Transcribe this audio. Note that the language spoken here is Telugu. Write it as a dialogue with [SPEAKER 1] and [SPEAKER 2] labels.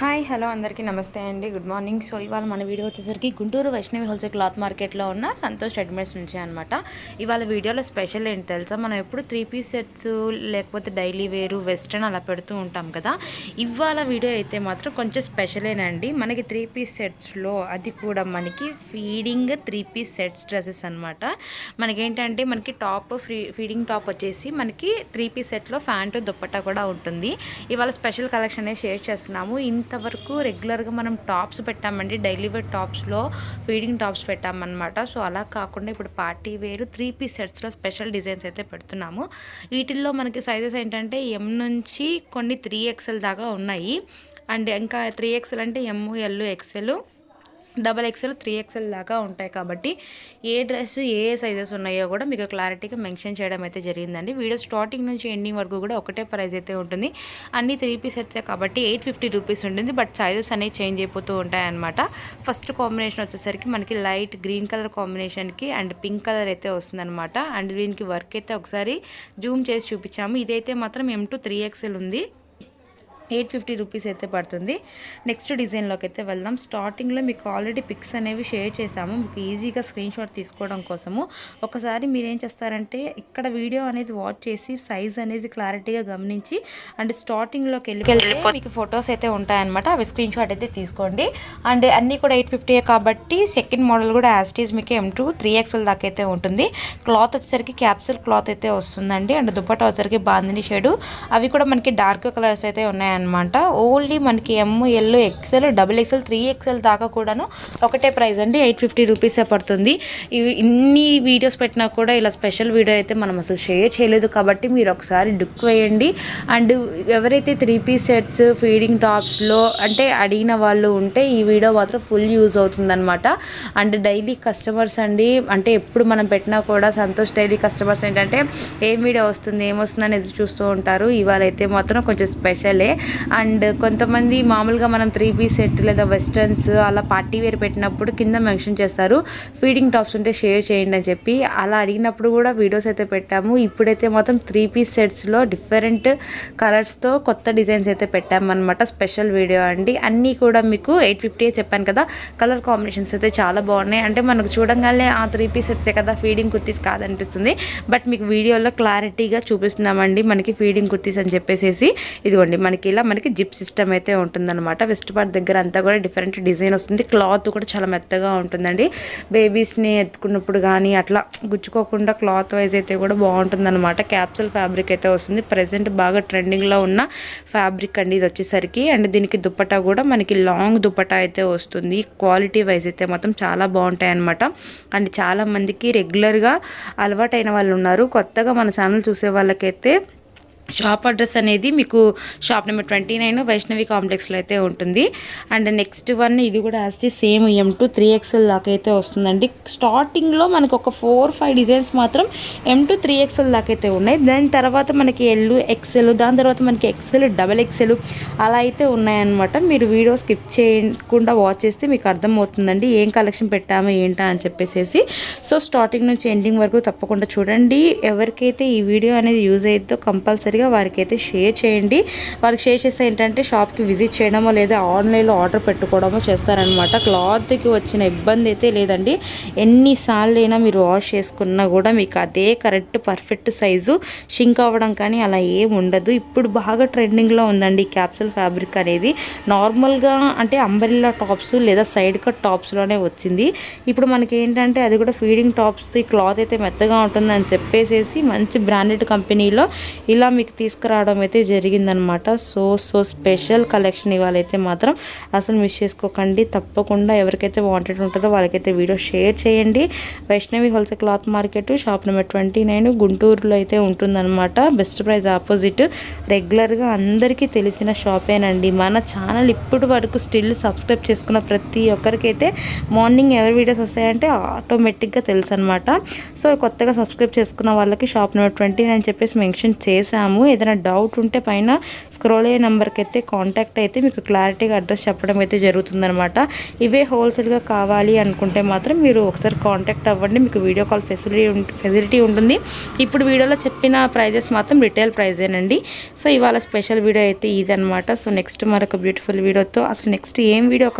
[SPEAKER 1] హాయ్ హలో అందరికీ నమస్తే అండి. Good morning. సో ఇవాళ మన వీడియో వచ్చేసరికి గుంటూరు వైష్ణవి హోల్సేల్ క్లాత్ మార్కెట్లో ఉన్న సంతోష్ రెడీమేడ్స్ నుంచి అనమాట ఇవాళ వీడియోలో స్పెషల్ ఏంటి తెలుసా? మనం ఎప్పుడు త్రీ పీస్ సెట్స్ లేకపోతే డైలీ వేరు వెస్ట్రన్ అలా పెడుతూ ఉంటాం కదా. ఇవాళ వీడియో అయితే మాత్రం కొంచెం స్పెషలేనండి. మనకి త్రీ పీస్ సెట్స్లో అది కూడా మనకి feeding three piece sets dresses అనమాట మనకేంటంటే మనకి టాప్ ఫ్రీ ఫీడింగ్ టాప్ వచ్చేసి మనకి త్రీ పీస్ సెట్లో ఫ్యాంటు దుప్పట్టా కూడా ఉంటుంది. ఇవాళ స్పెషల్ కలెక్షన్ అనేది షేర్ చేస్తున్నాము. ఇంతవరకు రెగ్యులర్గా మనం టాప్స్ పెట్టామండి. డైలీ వేర్ టాప్స్లో ఫీడింగ్ టాప్స్ పెట్టామన్నమాట. సో అలా కాకుండా ఇప్పుడు పార్టీ వేరు త్రీ పీస్ సెట్స్లో స్పెషల్ డిజైన్స్ అయితే పెడుతున్నాము. వీటిల్లో మనకి సైజెస్ ఏంటంటే ఎం నుంచి కొన్ని త్రీ ఎక్స్ఎల్ దాకా ఉన్నాయి. అండ్ ఇంకా త్రీ ఎక్స్ఎల్ అంటే M L XL double XL three XL దాకా ఉంటాయి కాబట్టి ఏ డ్రెస్ ఏ సైజెస్ ఉన్నాయో కూడా మీకు క్లారిటీగా మెన్షన్ చేయడం అయితే జరిగిందండి. వీడియో స్టార్టింగ్ నుంచి ఎండింగ్ వరకు కూడా ఒకటే ప్రైస్ అయితే ఉంటుంది. అన్ని త్రీ పీస్ సెట్సే కాబట్టి ఎయిట్ ఫిఫ్టీ రూపీస్ ఉంటుంది. బట్ సైజెస్ అనేవి చేంజ్ అయిపోతూ ఉంటాయన్నమాట. ఫస్ట్ కాంబినేషన్ వచ్చేసరికి మనకి లైట్ గ్రీన్ కలర్ కాంబినేషన్కి అండ్ పింక్ కలర్ అయితే వస్తుందన్నమాట. అండ్ దీనికి వర్క్ అయితే ఒకసారి జూమ్ చేసి చూపించాము. ఇదైతే మాత్రం ఎం టు త్రీ ఎక్స్ఎల్ ఉంది. ఎయిట్ ఫిఫ్టీ రూపీస్ అయితే పడుతుంది. నెక్స్ట్ డిజైన్లోకి అయితే వెళ్దాం. స్టార్టింగ్లో మీకు ఆల్రెడీ పిక్స్ అనేవి షేర్ చేసాము మీకు ఈజీగా స్క్రీన్ షాట్ తీసుకోవడం కోసము. ఒకసారి మీరు ఏం చేస్తారంటే ఇక్కడ వీడియో అనేది వాచ్ చేసి సైజ్ అనేది క్లారిటీగా గమనించి అండ్ స్టార్టింగ్లోకి వెళ్ళి మీకు ఫొటోస్ అయితే ఉంటాయన్నమాట. అవి స్క్రీన్ షాట్ అయితే తీసుకోండి. అండ్ అన్నీ కూడా ఎయిట్ ఫిఫ్టీ కాబట్టి సెకండ్ మోడల్ కూడా యాస్టీస్ మీకు ఎం టూ త్రీ ఎక్స్ఎల్ దాకా అయితే ఉంటుంది. క్లాత్ వచ్చేసరికి క్యాప్సూల్ క్లాత్ అయితే వస్తుందండి. అండ్ దుప్పట వచ్చేసరికి బాందిని షేడు. అవి కూడా మనకి డార్క్ కలర్స్ అయితే ఉన్నాయి అనమాట ఓన్లీ మనకి M L XL double XL three XL దాకా కూడాను ఒకటే ప్రైస్ అండి ఎయిట్ ఫిఫ్టీ రూపీసే పడుతుంది. ఇవి ఇన్ని వీడియోస్ పెట్టినా కూడా ఇలా స్పెషల్ వీడియో అయితే మనం అసలు షేర్ చేయలేదు కాబట్టి మీరు ఒకసారి డుక్ వేయండి. అండ్ ఎవరైతే త్రీ పీస్ సెట్స్ ఫీడింగ్ టాప్స్లో అంటే అడిగిన వాళ్ళు ఉంటే ఈ వీడియో మాత్రం ఫుల్ యూజ్ అవుతుందన్నమాట. అండ్ డైలీ కస్టమర్స్ అండి అంటే ఎప్పుడు మనం పెట్టినా కూడా సంతోష్ డైలీ కస్టమర్స్ ఏంటంటే ఏం వీడియో వస్తుంది ఏమొస్తుందని ఎదురు చూస్తూ ఉంటారు. ఇవాళ అయితే మాత్రం కొంచెం స్పెషలే అండ్ కొంతమంది మామూలుగా మనం త్రీ పీస్ సెట్ లేదా వెస్టర్న్స్ అలా పార్టీ వేర్ పెట్టినప్పుడు కింద మెన్షన్ చేస్తారు ఫీడింగ్ టాప్స్ ఉంటే షేర్ చేయండి అని చెప్పి. అలా అడిగినప్పుడు కూడా వీడియోస్ అయితే పెట్టాము. ఇప్పుడైతే మాత్రం త్రీ పీస్ సెట్స్లో డిఫరెంట్ కలర్స్తో కొత్త డిజైన్స్ అయితే పెట్టామన్నమాట. స్పెషల్ వీడియో అండి. అన్నీ కూడా మీకు ఎయిట్ ఫిఫ్టీ చెప్పాను కదా కలర్ కాంబినేషన్స్ అయితే చాలా బాగున్నాయి. అంటే మనకు చూడంగానే ఆ త్రీ పీస్ సెట్సే కదా ఫీడింగ్ కుర్తీస్ కాదనిపిస్తుంది. బట్ మీకు వీడియోలో క్లారిటీగా చూపిస్తున్నామండి మనకి ఫీడింగ్ కుర్తీస్ అని చెప్పేసి ఇదిగోండి మనకి ఇలా మనకి జిప్ సిస్టమ్ అయితే ఉంటుందన్నమాట. వెస్ట్ పార్ట్ దగ్గర అంతా కూడా డిఫరెంట్ డిజైన్ వస్తుంది. క్లాత్ కూడా చాలా మెత్తగా ఉంటుందండి. బేబీస్ని ఎత్తుకున్నప్పుడు కానీ అట్లా గుచ్చుకోకుండా క్లాత్ వైజ్ అయితే కూడా బాగుంటుందన్నమాట. క్యాప్సూల్ ఫ్యాబ్రిక్ అయితే వస్తుంది. ప్రజెంట్ బాగా ట్రెండింగ్లో ఉన్న ఫ్యాబ్రిక్ అండి ఇది వచ్చేసరికి. అండ్ దీనికి దుప్పటా కూడా మనకి లాంగ్ దుప్పటా అయితే వస్తుంది. క్వాలిటీ వైజ్ అయితే మాత్రం చాలా బాగుంటాయి అనమాట అండ్ చాలామందికి రెగ్యులర్గా అలవాటైన వాళ్ళు ఉన్నారు. కొత్తగా మన ఛానల్ చూసే వాళ్ళకైతే షాప్ అడ్రస్ అనేది మీకు shop number twenty nine Vaishnavi కాంప్లెక్స్లో అయితే ఉంటుంది. అండ్ నెక్స్ట్ వన్ ఇది కూడా యాస్టీ same M to three XL దాకా అయితే వస్తుందండి. స్టార్టింగ్లో మనకు ఒక ఫోర్ ఫైవ్ డిజైన్స్ మాత్రం ఎం టూ త్రీ ఎక్స్ఎల్ దాకా అయితే ఉన్నాయి. దాని తర్వాత మనకి ఎల్ ఎక్స్ఎల్ దాని తర్వాత మనకి ఎక్స్ఎల్ డబల్ ఎక్స్ఎల్ అలా అయితే ఉన్నాయన్నమాట. మీరు వీడియో స్కిప్ చేయకుండా వాచ్ చేస్తే మీకు అర్థమవుతుందండి. ఏం కలెక్షన్ పెట్టాము ఏంటా అని చెప్పేసి సో స్టార్టింగ్ నుంచి ఎండింగ్ వరకు తప్పకుండా చూడండి. ఎవరికైతే ఈ వీడియో అనేది యూజ్ అయ్యిద్దో కంపల్సరీ తప్పనిసరిగా వారికి అయితే షేర్ చేయండి. వారికి షేర్ చేస్తే ఏంటంటే షాప్కి విజిట్ చేయడమో లేదా ఆన్లైన్లో ఆర్డర్ పెట్టుకోవడమో చేస్తారనమాట క్లాత్కి వచ్చిన ఇబ్బంది అయితే లేదండి. ఎన్నిసార్లు అయినా మీరు వాష్ చేసుకున్నా కూడా మీకు అదే కరెక్ట్ పర్ఫెక్ట్ సైజు షింక్ అవ్వడం కానీ అలా ఏం ఉండదు. ఇప్పుడు బాగా ట్రెండింగ్లో ఉందండి క్యాప్సూల్ ఫ్యాబ్రిక్ అనేది. నార్మల్గా అంటే అంబరిల్లా టాప్స్ లేదా సైడ్ కట్ టాప్స్లోనే వచ్చింది. ఇప్పుడు మనకి ఏంటంటే అది కూడా ఫీడింగ్ టాప్స్ ఈ క్లాత్ అయితే మెత్తగా ఉంటుందని చెప్పేసేసి మంచి బ్రాండెడ్ కంపెనీలో ఇలా మీకు ఇంటికి తీసుకురావడం అయితే జరిగిందనమాట. సో సో స్పెషల్ కలెక్షన్ ఇవాళైతే మాత్రం అసలు మిస్ చేసుకోకండి. తప్పకుండా ఎవరికైతే వాంటెడ్ ఉంటుందో వాళ్ళకైతే వీడియో షేర్ చేయండి. Vaishnavi wholesale cloth market shop number twenty nine గుంటూరులో అయితే ఉంటుందన్నమాట బెస్ట్ ప్రైజ్ ఆపోజిట్. రెగ్యులర్గా అందరికీ తెలిసిన షాపేనండి. మన ఛానల్ ఇప్పటి వరకు స్టిల్ సబ్స్క్రైబ్ చేసుకున్న ప్రతి ఒక్కరికైతే మార్నింగ్ ఎవరి వీడియోస్ వస్తాయంటే ఆటోమేటిక్గా తెలుసు అనమాట సో కొత్తగా సబ్స్క్రైబ్ చేసుకున్న వాళ్ళకి షాప్ నెంబర్ ట్వంటీ నైన్ చెప్పేసి మెన్షన్ చేశాము. చేస్తాము ఏదైనా డౌట్ ఉంటే పైన స్క్రోల్ అయ్యే నెంబర్కి అయితే కాంటాక్ట్ అయితే మీకు క్లారిటీగా అడ్రస్ చెప్పడం అయితే జరుగుతుందనమాట ఇవే హోల్సేల్గా కావాలి అనుకుంటే మాత్రం మీరు ఒకసారి కాంటాక్ట్ అవ్వండి. మీకు వీడియో కాల్ ఫెసిలిటీ ఫెసిలిటీ ఉంటుంది. ఇప్పుడు వీడియోలో చెప్పిన ప్రైజెస్ మాత్రం రిటైల్ ప్రైజేనండి సో ఇవాళ స్పెషల్ వీడియో అయితే ఇదనమాట సో నెక్స్ట్ మరొక బ్యూటిఫుల్ వీడియోతో అసలు నెక్స్ట్ ఏం వీడియో